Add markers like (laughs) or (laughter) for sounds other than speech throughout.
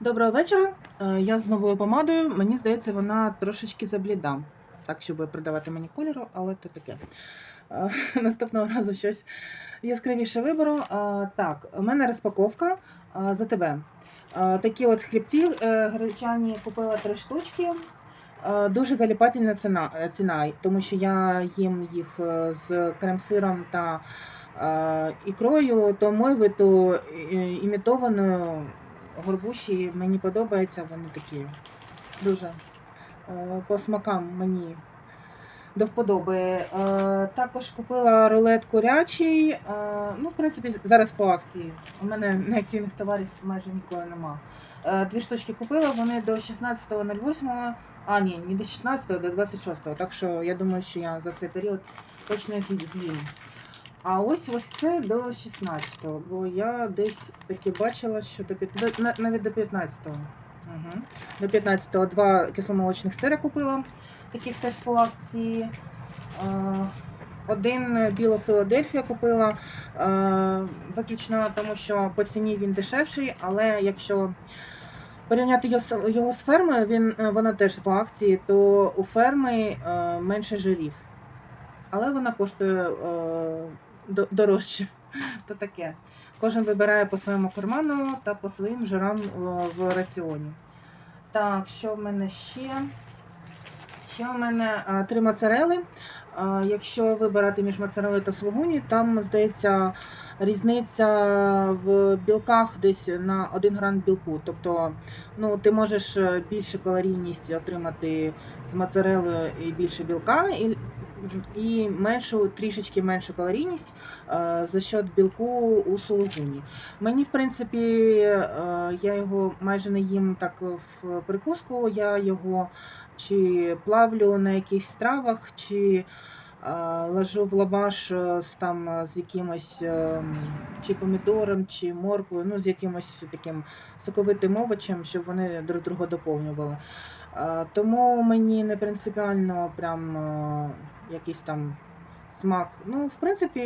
Доброго вечора. Е, Я з новою помадою. Мені здається, вона трошечки забліда. Так, щоб придавати мені кольору, але то таке. Е, (laughs) Наступного разу щось яскравіше виберу. Е, Так, у мене розпаковка за тебе. Такі от хлібці гречані купила три штучки. Дуже заліпательна ціна, ціна, тому що я їм їх з крем-сиром та ікрою, то мойви, то імітованою горбуші мені подобаються, вони такі дуже е, по смакам мені до вподоби. Е, Також купила рулет курячий. е, Ну, в принципі, зараз по акції. У мене на акційних товарів майже ніколи нема. Дві штучки купила, вони до 16.08. А, ні, не до 16, до 26. Так що я думаю, що я за цей період точно їх з'їм. А ось ось це до 16-го, бо я десь таки бачила, що до 15, навіть до 15-го. Угу. До 15-го два кисломолочних сира купила, таких теж по акції. Один біло Філадельфія купила, виключно тому, що по ціні він дешевший, але якщо порівняти його, з- фермою, він, е, вона теж по акції, то у ферми е, менше жирів. Але вона коштує е, дорожче. То таке. Кожен вибирає по своєму карману та по своїм жирам е, в раціоні. Так, що в мене ще? Ще в мене е, три моцарели. Е, Якщо вибирати між моцарелою та слугуні, там, здається, різниця в білках десь на 1 грам білку. Тобто ну, ти можеш більше калорійність отримати з моцарелою і більше білка, і, і меншу, трішечки меншу калорійність е, за счет білку у сулугуні. Мені, в принципі, е, я його майже не їм так в прикуску, я його чи плавлю на якихось стравах, чи ложу в лаваш е, з, там, е, з якимось е, чи помідором, чи морквою, ну, з якимось таким соковитим овочем, щоб вони друг друга доповнювали. Е, Тому мені не принципіально прям е, якийсь там смак. Ну, в принципі,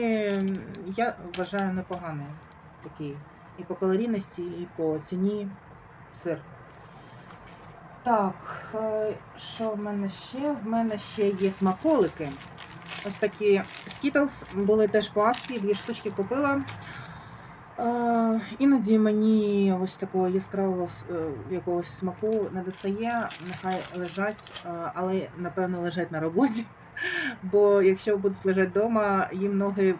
я вважаю непоганий такий. І по калорійності, і по ціні сир. Так, е, що в мене ще? В мене ще є смаколики. Ось такі Skittles були теж по акції, дві штучки купила. Е, іноді мені ось такого яскравого е, якогось смаку не достає, нехай лежать, е, але напевно лежать на роботі. (laughs) Бо якщо будуть лежати вдома, їм ноги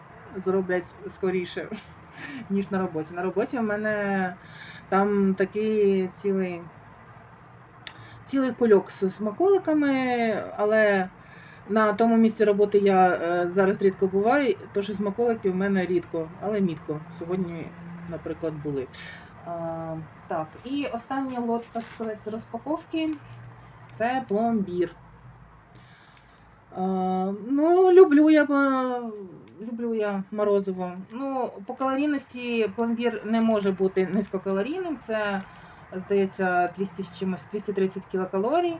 зроблять скоріше, (laughs) ніж на роботі. На роботі в мене там такий цілий цілий кульок з смаколиками, але на тому місці роботи я е, зараз рідко буваю, тож смаколики в мене рідко, але мітко. Сьогодні, наприклад, були. А, так, і останній лот, так сказати, розпаковки це пломбір. А, ну, люблю я, люблю я морозиво. Ну, по калорійності пломбір не може бути низькокалорійним. Це здається, 200 з чимось 230 кілокалорій,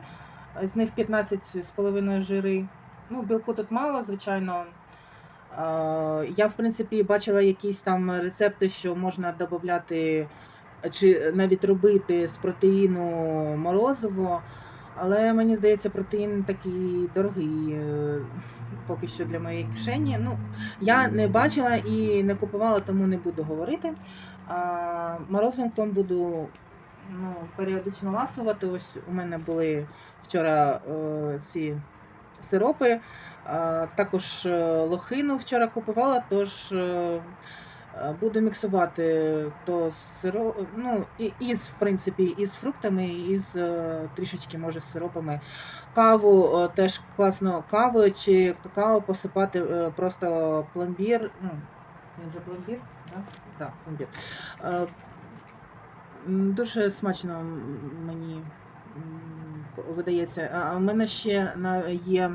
з них 15,5 жири. Ну, білку тут мало, звичайно. Я, в принципі, бачила якісь там рецепти, що можна додати чи навіть робити з протеїну морозиво. Але мені здається, протеїн такий дорогий е, поки що для моєї кишені. Ну, я не бачила і не купувала, тому не буду говорити. Морозивком буду ну, періодично ласувати. Ось у мене були вчора е, ці сиропи. Е, також е, лохину вчора купувала, тож е, буду міксувати то з сиро... ну, і, із, в принципі, із фруктами, і з е, трішечки, може, з сиропами. Каву е, теж класно кавою чи какао посипати е, просто пломбір. Ну, він же пломбір, так? Так, пломбір. Е, Дуже смачно мені видається. А у мене ще є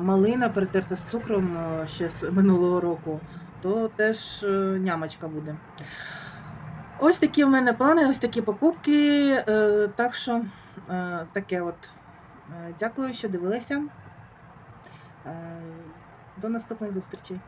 малина перетерта з цукром ще з минулого року, то теж е, нямочка буде. Ось такі у мене плани, ось такі покупки. е, Так що е, таке от. Е, Дякую, що дивилися. Е, До наступних зустрічей.